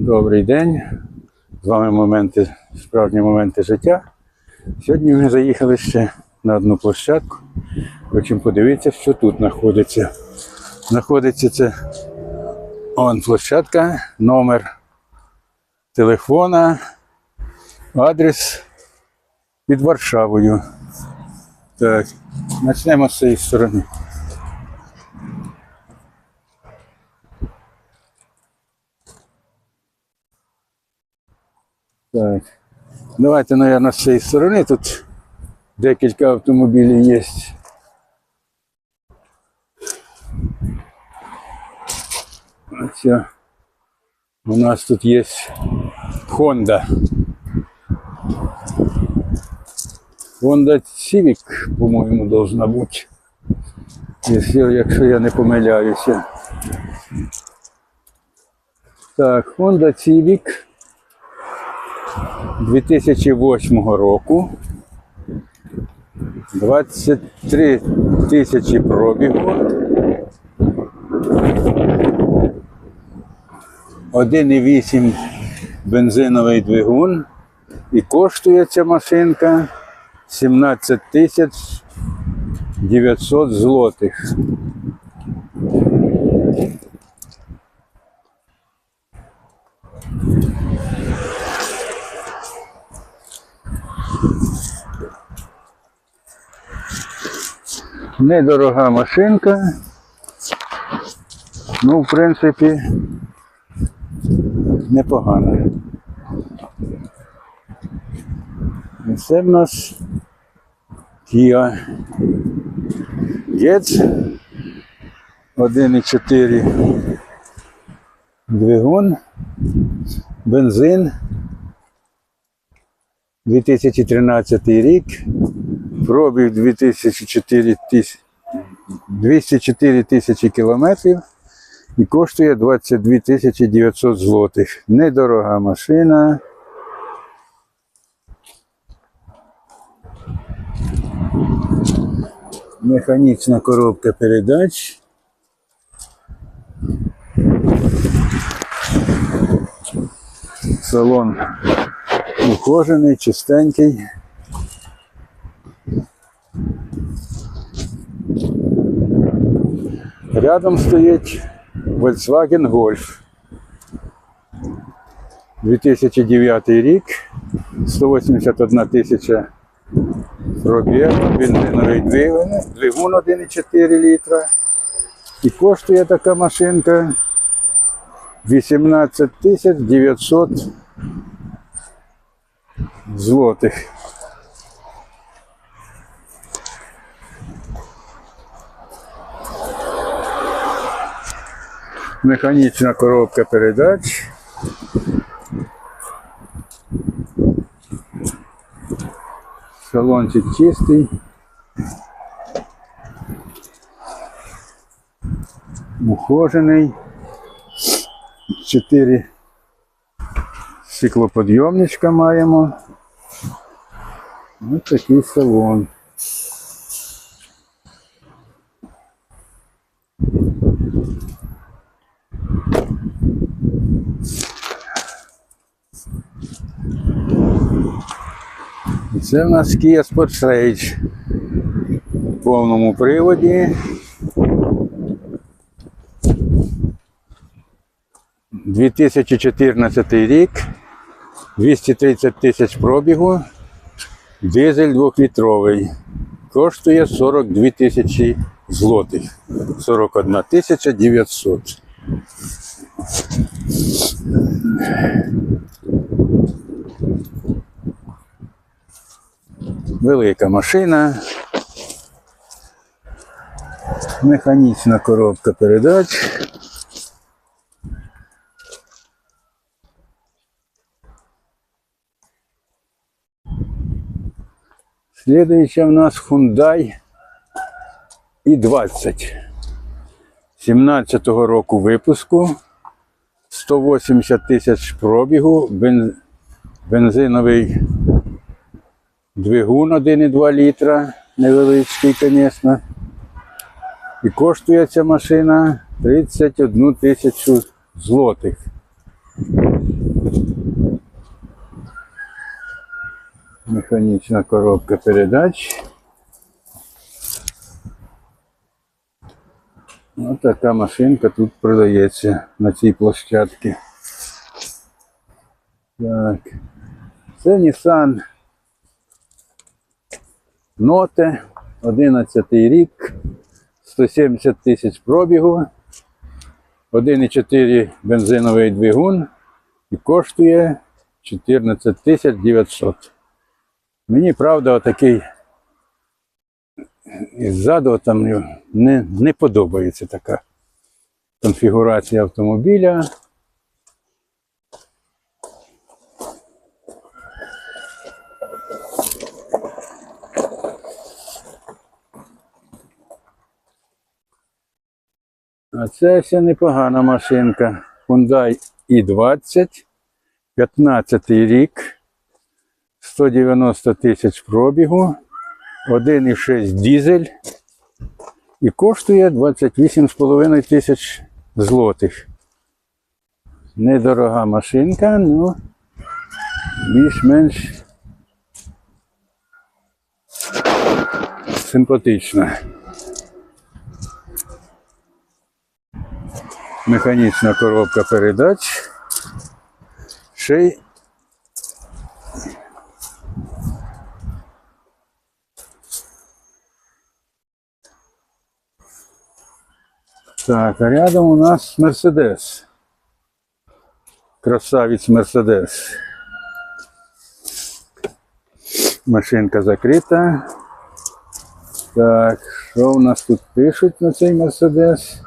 Добрий день. З вами моменти, справжні моменти життя. Сьогодні ми заїхали ще на одну площадку. Хочемо подивитися, що тут знаходиться. Знаходиться це он площадка, номер телефона, адрес під Варшавою. Так, почнемо з цієї сторони. Так. Давайте, наверное, з цієї сторони. Тут декілька автомобілів є. Ось у нас тут є Honda. Honda Civic, по-моєму, должна бути. Якщо, якщо я не помиляюся. Так, Honda Civic 2008 року. 23 тисячі пробігу. 1,8 бензиновий двигун. І коштує ця машинка 17 тисяч 900 злотих. Недорога машинка. Ну, в принципі, непогана. І Це в нас Kia Getz 1,4 двигун, бензин 2013 рік, пробіг 2004 тисяч 204 тисячі кілометрів і коштує 22 тисячі 900 злотих. Недорога машина. Механічна коробка передач. Салон ухожений, чистенький. Рядом стоїть Volkswagen Golf. 2009 рік, 181 тисяча пробігу, бензиновий двигун, двигун 1,4 літра. І коштує така машинка 18 тисяч 900 злотих. Механічна коробка передач. Салончик чистий. Ухожений. Чотири стеклоподйомничка маємо. Ось такий салон. Це в нас Kia Sportage в повному приводі. 2014 рік, 230 тисяч пробігу, дизель 2-літровий. Коштує 42 тисячі злотих. 41 тисяча 900. Велика машина. Механічна коробка передач. Слідуюча в нас Hyundai i20. 17-го року випуску. 180 тисяч пробігу. Бен... Бензиновий двигун 1,2 літра. Невеличкий, звісно. І коштує ця машина 31 тисячу злотих. Механічна коробка передач. Ось така машинка тут продається на цій площадці. Так. Це Nissan Note, 11 рік, 170 тисяч пробігу, 1,4 бензиновий двигун і коштує 14 тисяч 900. Мені, правда, отакий ззаду там не, не подобається така конфігурація автомобіля. А це ще непогана машинка. Hyundai i20, 15 рік, 190 тисяч пробігу, 1,6 дізель і коштує 28,5 тисяч злотих. Недорога машинка, але більш-менш симпатична. Механічна коробка передач. Ще й Так, а рядом у нас Мерседес. Красавець Мерседес. Машинка закрита. Так, що у нас тут пишуть на цей Мерседес?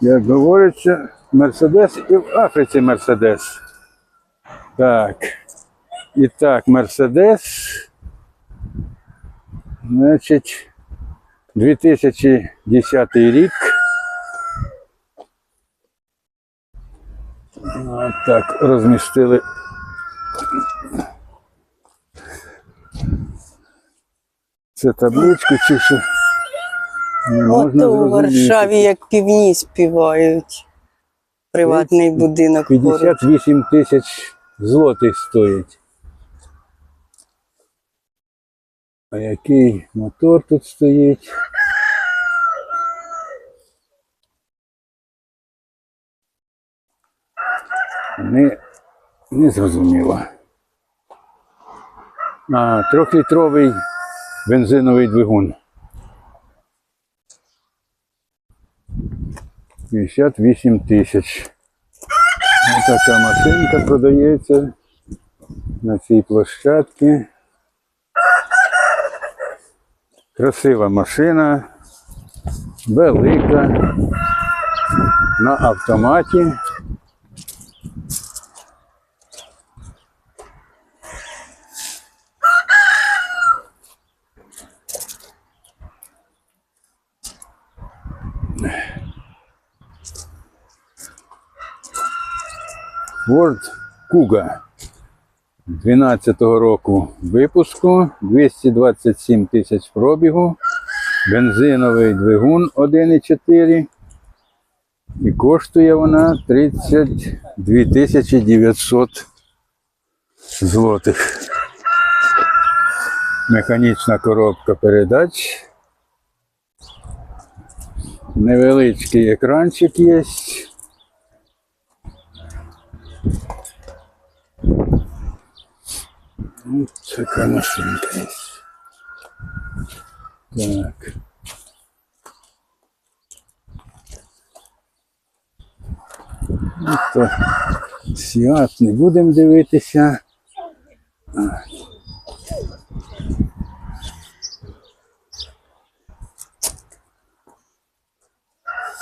Як говориться, Мерседес і в Африці Мерседес. Так. І так, Мерседес. Значить, 2010 рік. От так розмістили. Це табличку чи що? Не Ото у. Варшаві як півні співають. Приватний будинок поруч. 58 тисяч злотих стоїть. А який мотор тут стоїть? Не, не зрозуміло. А, трьохлітровий бензиновий двигун. 58 тисяч. Ось така машинка продається на цій площадці. Красива машина, велика, на автоматі. Ford Kuga 12-го року випуску, 227 тисяч пробігу, бензиновий двигун 1,4 і коштує вона 32 тисячі 900 злотих. Механічна коробка передач. Невеличкий екранчик є. Ну, така машинка є. Так. Ну, Сіат не будемо дивитися. А.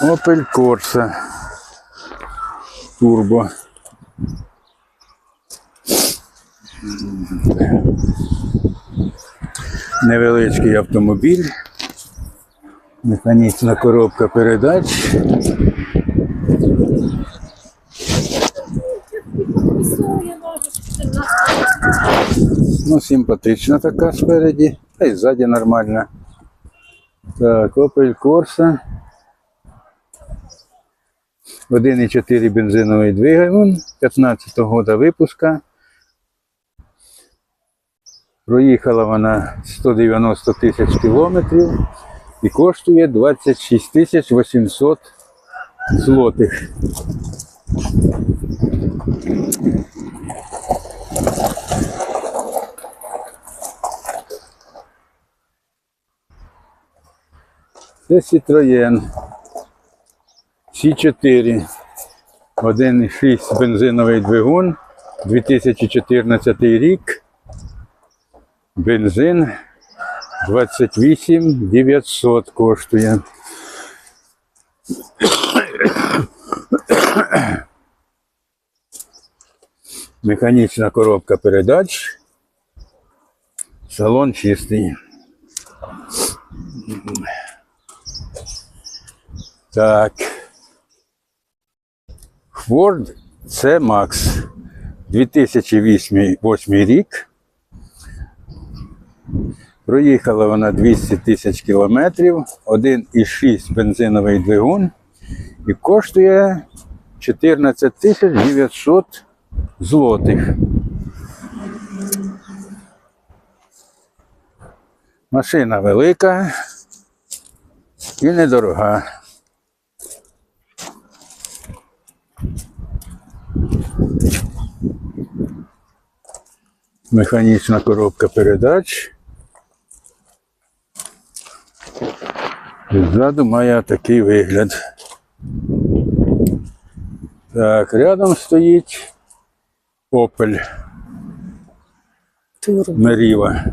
Opel Corsa Turbo. Невеличкий автомобіль, механічна коробка передач. Ну, симпатична така спереді, та й ззаді нормальна. Так, Opel Corsa. 1,4 бензиновий двигун 15 года випуска. Проїхала вона 190 тисяч кілометрів і коштує 26 тисяч 800 злотих. Це Citroën. C4. 1,6 бензиновий двигун. 2014 рік. Бензин 28 900 коштує. Механічна коробка передач. Салон чистий. Так. Ford C Max 2008 8 рік. Проїхала вона 200 тисяч кілометрів, 1,6 бензиновий двигун і коштує 14 тисяч 900 злотих. Машина велика і недорога. Механічна коробка передач. І ззаду має такий вигляд. Так, рядом стоїть Турбо. Meriva.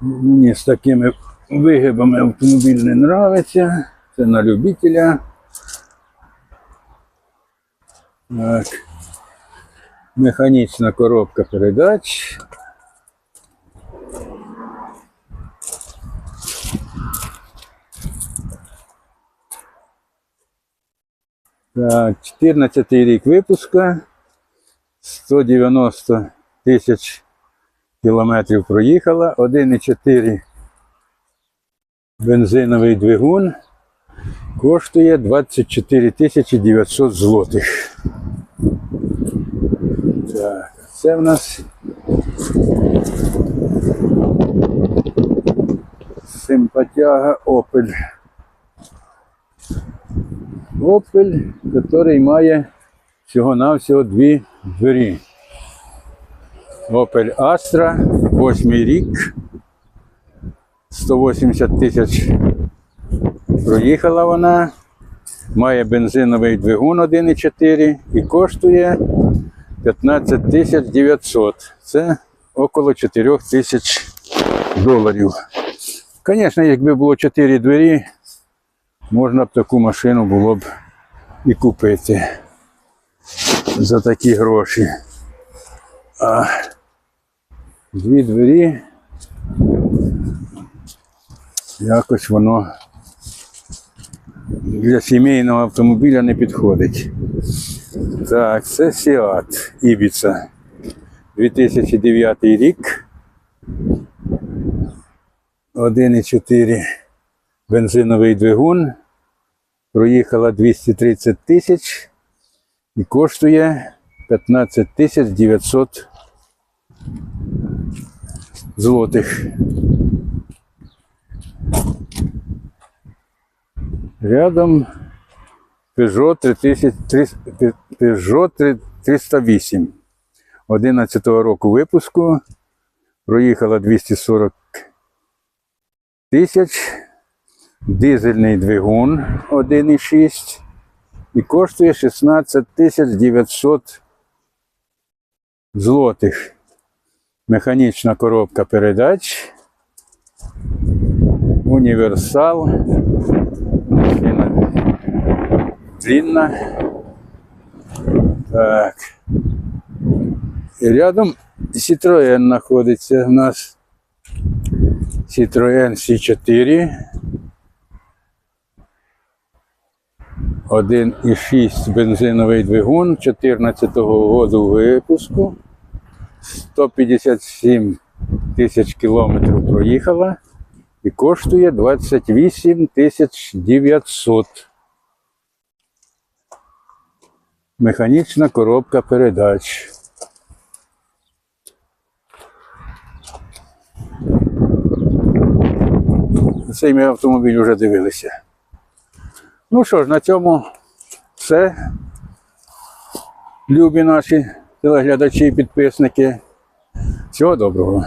Мені з такими вигибами автомобіль не нравиться. Це на любителя. Так. Механічна коробка передач. 14 рік випуска. 190 тисяч кілометрів проїхала. 1,4 бензиновий двигун. Коштує 24 тисячі 900 злотих. Так, це в нас симпатяга Opel. Opel, який має всього-навсього дві двері. Opel Astra, 8 рік. 180 тисяч проїхала вона. Має бензиновий двигун 1,4 і коштує 15 тисяч 900. Це около 4 тисяч доларів. Звісно, якби було 4 двері, можна б таку машину було б і купити за такі гроші. А дві двері якось воно для сімейного автомобіля не підходить. Так, це Seat Ibiza. 2009 рік. 1,4 бензиновий двигун. Проїхала 230 тисяч і коштує 15 тисяч 900 злотих. Рядом Peugeot 3000, Peugeot 308 11 року випуску. Проїхала 240 тисяч. Дизельний двигун 1,6 і коштує 16 тисяч 900 злотих. Механічна коробка передач. Універсал. Длинна. Так. І рядом Citroën знаходиться у нас. Citroën C4. 1,6 бензиновий двигун 14-го року випуску. 157 тисяч кілометрів проїхала і коштує 28 тисяч 900. Механічна коробка передач. Цей ми автомобіль вже дивилися. Ну що ж, на цьому все. Любі наші телеглядачі і підписники. Всього доброго.